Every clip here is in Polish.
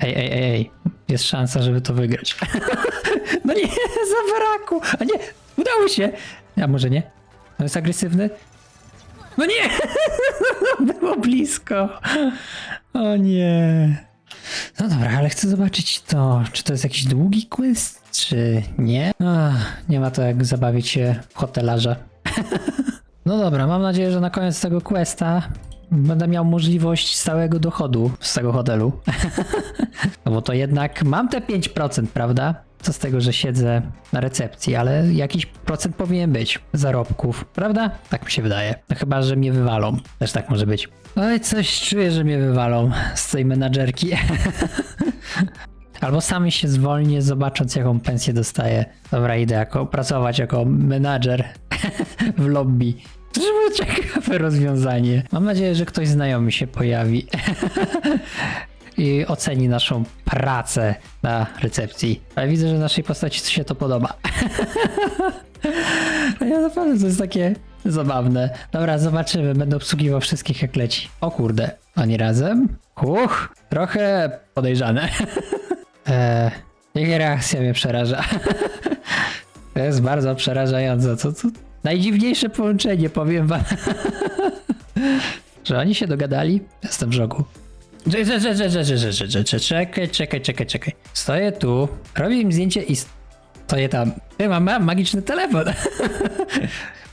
Ej, ej, ej. Jest szansa, żeby to wygrać. no nie, zabrakło. A nie, udało się. A może nie? On jest agresywny? No nie! Było blisko. O nie. No dobra, ale chcę zobaczyć to. Czy to jest jakiś długi quiz, czy nie? Ach, nie ma to jak zabawić się w hotelarza. no dobra, mam nadzieję, że na koniec tego questa będę miał możliwość stałego dochodu z tego hotelu. No bo to jednak mam te 5%, prawda? Co z tego, że siedzę na recepcji, ale jakiś procent powinien być zarobków, prawda? Tak mi się wydaje. No chyba, że mnie wywalą. Też tak może być. Oj, coś czuję, że mnie wywalą z tej menadżerki. Albo sami się zwolnię, zobacząc jaką pensję dostaję. Dobra, idę jako, pracować jako menadżer w lobby. To było ciekawe rozwiązanie. Mam nadzieję, że ktoś znajomy się pojawi i oceni naszą pracę na recepcji. Ale widzę, że naszej postaci się to podoba. ja naprawdę to jest takie zabawne. Dobra, zobaczymy. Będę obsługiwał wszystkich jak leci. O kurde, oni razem? Uch, trochę podejrzane. eee, reakcja mnie przeraża. to jest bardzo przerażające. Co, co? Najdziwniejsze połączenie, powiem wam. że oni się dogadali? Jestem w żoku. Czekaj, czekaj, czekaj, czekaj. Stoję tu, robię im zdjęcie i stoję tam. Ja mam, mam magiczny telefon.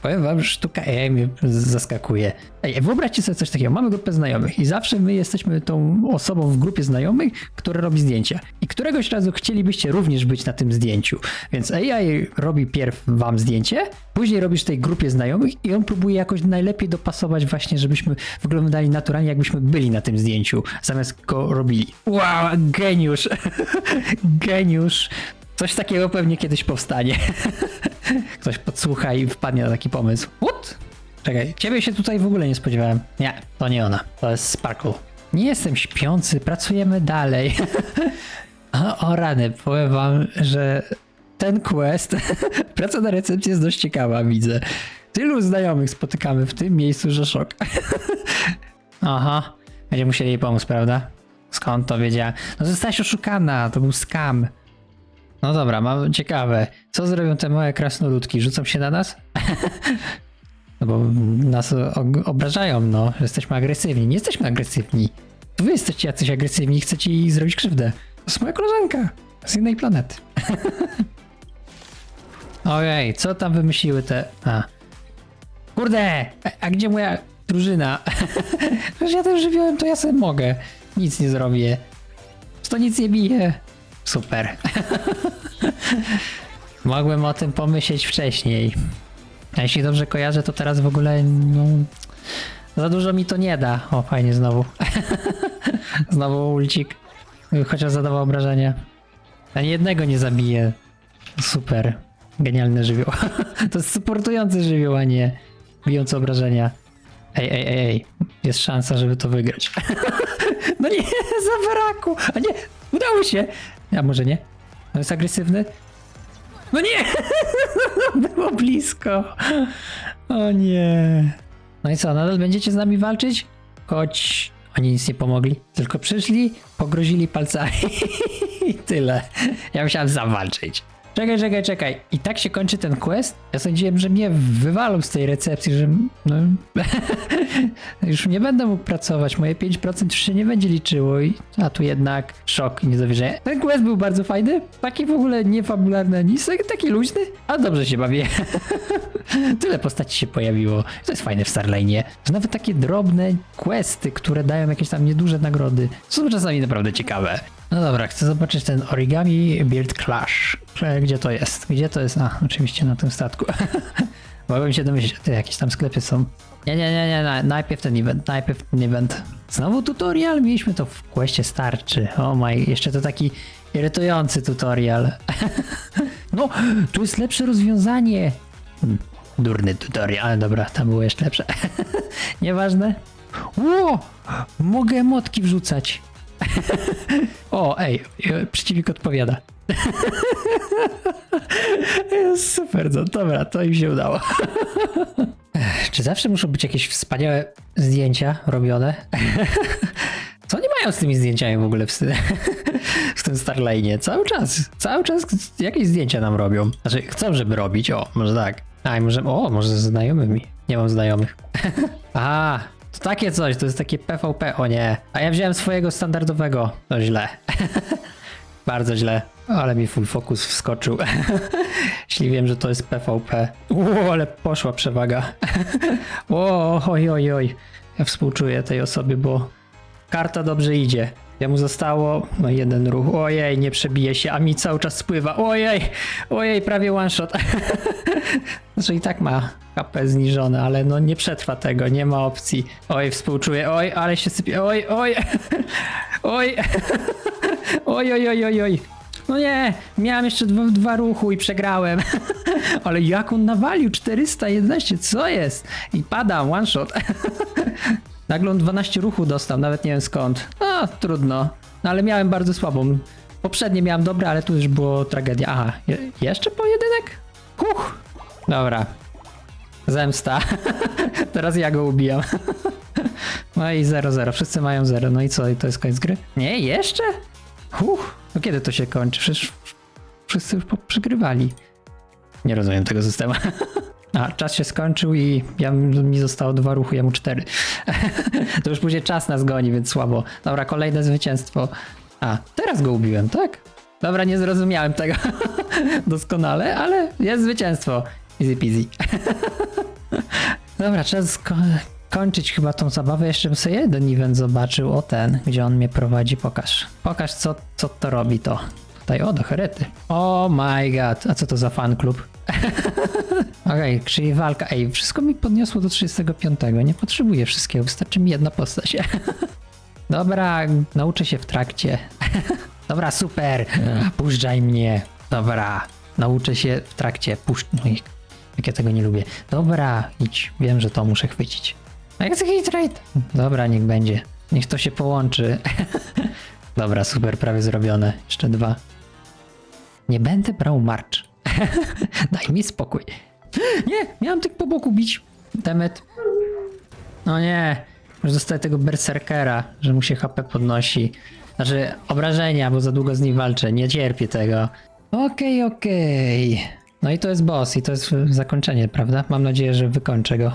Powiem wam, że sztuka AI mnie zaskakuje. Ej, wyobraźcie sobie coś takiego. Mamy grupę znajomych i zawsze my jesteśmy tą osobą w grupie znajomych, która robi zdjęcia. I któregoś razu chcielibyście również być na tym zdjęciu. Więc AI robi pierw wam zdjęcie, później robisz tej grupie znajomych i on próbuje jakoś najlepiej dopasować właśnie, żebyśmy wyglądali naturalnie, jakbyśmy byli na tym zdjęciu, zamiast go robili. Wow, geniusz! geniusz! Coś takiego pewnie kiedyś powstanie. Ktoś podsłucha i wpadnie na taki pomysł. What? Czekaj, ciebie się tutaj w ogóle nie spodziewałem. Nie, to nie ona. To jest Sparkle. Nie jestem śpiący, pracujemy dalej. o, o rany, powiem wam, że ten quest, praca na recepcji jest dość ciekawa, widzę. Tylu znajomych spotykamy w tym miejscu, że szok. Aha, będziemy musieli jej pomóc, prawda? Skąd to wiedziała? No zostałaś oszukana, to był scam. No dobra, mam ciekawe. Co zrobią te małe krasnoludki? Rzucą się na nas? no bo nas obrażają, no. Jesteśmy agresywni. Nie jesteśmy agresywni. To wy jesteście jacyś agresywni i chcecie jej zrobić krzywdę. To jest moja koleżanka. Z innej planety. Ojej, co tam wymyśliły te... A. Kurde! A, a gdzie moja drużyna? Przecież ja tym żywiołem, to ja sobie mogę. Nic nie zrobię. To nic nie bije. Super. Mogłem o tym pomyśleć wcześniej. A jeśli dobrze kojarzę, to teraz w ogóle no, za dużo mi to nie da. O, fajnie znowu. znowu ulcik. Chociaż zadawał obrażenia. Ani jednego nie zabije. Super. Genialny żywioł. to jest supportujący żywioł, a nie bijący obrażenia. Ej, ej, ej, ej. Jest szansa, żeby to wygrać. no nie, zabrakło. A nie, udało się. A może nie? On jest agresywny? No nie! Było blisko. O nie. No i co, nadal będziecie z nami walczyć? Choć oni nic nie pomogli, tylko przyszli, pogrozili palcami i tyle. Ja musiałem zawalczyć. Czekaj, czekaj, czekaj. I tak się kończy ten quest? Ja sądziłem, że mnie wywalą z tej recepcji, że no, już nie będę mógł pracować. Moje 5% już się nie będzie liczyło. I, a tu jednak szok i niedowierzenie. Ten quest był bardzo fajny. Taki w ogóle niefabularny, nic, taki luźny, a dobrze się bawię. Tyle postaci się pojawiło. To jest fajne w Starline'ie, że nawet takie drobne questy, które dają jakieś tam nieduże nagrody, są czasami naprawdę ciekawe. No dobra, chcę zobaczyć ten Origami Build Clash. E, Gdzie to jest? Gdzie to jest? A, oczywiście na tym statku. Mogłem się domyślić, ty jakieś tam sklepy są. Nie, nie, nie, nie, najpierw ten event, najpierw ten event. Znowu tutorial? Mieliśmy to w questie starczy. O oh my, jeszcze to taki irytujący tutorial. no, tu jest lepsze rozwiązanie. Hmm, durny tutorial, ale dobra, tam było jeszcze lepsze. Nieważne. Ło! Mogę motki wrzucać. o, ej, e, przeciwnik odpowiada. Super, no dobra, to im się udało. Czy zawsze muszą być jakieś wspaniałe zdjęcia robione? Co oni mają z tymi zdjęciami w ogóle w, w tym Starlinie? Cały czas, cały czas jakieś zdjęcia nam robią. Znaczy, chcą, żeby robić, o, może tak. A, i może, o, może ze znajomymi. Nie mam znajomych. A, takie coś, to jest takie PvP, o nie. A ja wziąłem swojego standardowego. To źle. Bardzo źle. Ale mi full focus wskoczył. Jeśli wiem, że to jest PvP. Uuu, ale poszła przewaga. o, oj, oj, oj. Ja współczuję tej osobie, bo Karta dobrze idzie. Jemu zostało no jeden ruch. Ojej, nie przebije się, a mi cały czas spływa. Ojej, ojej, prawie one shot. znaczy i tak ma HP zniżone, ale no nie przetrwa tego, nie ma opcji. Oj, współczuję. Oj, ale się sypie. Oj, oj. oj. oj, oj, oj, oj, oj. No nie, miałem jeszcze dwa, dwa ruchu i przegrałem. ale jak on nawalił 411, co jest? I pada, one shot. Nagle on 12 ruchu dostał, nawet nie wiem skąd. No, trudno. No ale miałem bardzo słabą. Poprzednie miałem dobre, ale tu już było tragedia. Aha, je, jeszcze pojedynek? Huch. Dobra. Zemsta. Teraz ja go ubijam. No i 0-0. Wszyscy mają 0. No i co? I to jest koniec gry? Nie, jeszcze? Huch. No kiedy to się kończy? Przecież wszyscy już przegrywali. Nie rozumiem tego systemu. A, czas się skończył i ja, mi zostało dwa ruchy, jemu cztery. to już później czas nas goni, więc słabo. Dobra, kolejne zwycięstwo. A, teraz go ubiłem, tak? Dobra, nie zrozumiałem tego doskonale, ale jest zwycięstwo. Easy peasy. Dobra, trzeba sko- kończyć chyba tą zabawę. Jeszcze bym sobie jeden event zobaczył. O ten, gdzie on mnie prowadzi. Pokaż. Pokaż, co, co to robi to. Tutaj, o, do herety. Oh my god. A co to za fan klub? Okej, czyli walka. Ej, wszystko mi podniosło do 35. Nie potrzebuję wszystkiego, wystarczy mi jedna postać. Dobra, nauczę się w trakcie. Dobra, super. Puszczaj mnie. Dobra, nauczę się w trakcie. Puszcz. No i jak ja tego nie lubię. Dobra, idź. Wiem, że to muszę chwycić. A jak taki trade? Dobra, niech będzie. Niech to się połączy. Dobra, super, prawie zrobione. Jeszcze dwa. Nie będę brał marcz. Daj mi spokój. Nie, miałem tylko po boku bić. Demet. No nie, już dostaję tego berserkera, że mu się HP podnosi. Znaczy obrażenia, bo za długo z nim walczę. Nie cierpię tego. Okej, okej. No i to jest boss i to jest zakończenie, prawda? Mam nadzieję, że wykończę go.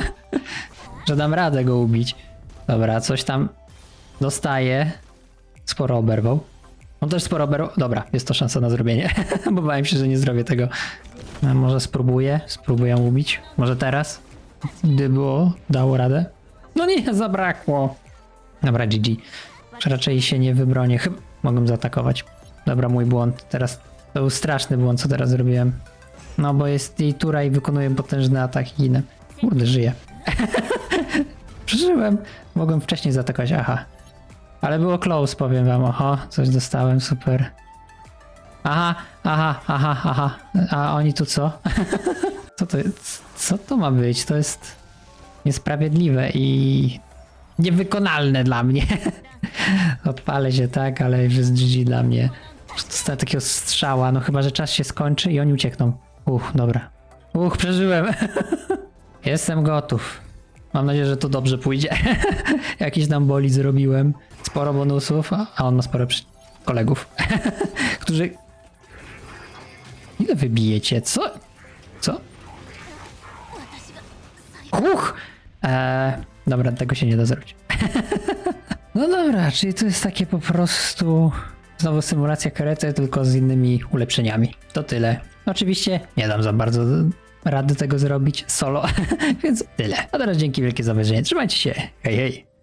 że dam radę go ubić. Dobra, coś tam dostaje. Sporo oberwał. On też sporo oberwał. Dobra, jest to szansa na zrobienie. Bo bałem się, że nie zrobię tego. A może spróbuję? Spróbuję ubić. Może teraz? Gdy było, dało radę? No nie, zabrakło. Dobra, GG. Raczej się nie wybronię. Chyba mogłem zaatakować. Dobra, mój błąd. Teraz to był straszny błąd, co teraz zrobiłem. No bo jest jej tura i wykonuję potężny atak i ginę. Kurde, żyję. Przeżyłem. Mogłem wcześniej zaatakować, aha. Ale było close, powiem wam. Oho, coś dostałem, super. Aha, aha, aha, aha. A oni tu co? co to jest? Co to ma być? To jest niesprawiedliwe i niewykonalne dla mnie. Odpalę się tak, ale już jest GG dla mnie. Dostałem takiego strzała, no chyba, że czas się skończy i oni uciekną. Uch, dobra. Uch, przeżyłem. Jestem gotów. Mam nadzieję, że to dobrze pójdzie. Jakiś tam boli zrobiłem. Sporo bonusów, a- on ma sporo przy... kolegów, którzy... Ile wybijecie? Co? Co? Huch! Eee, dobra, tego się nie da zrobić. no dobra, czyli to jest takie po prostu... Znowu symulacja karety, tylko z innymi ulepszeniami. To tyle. Oczywiście nie dam za bardzo rady tego zrobić solo, więc tyle. A teraz dzięki wielkie za obejrzenie. Trzymajcie się. Hej, hej.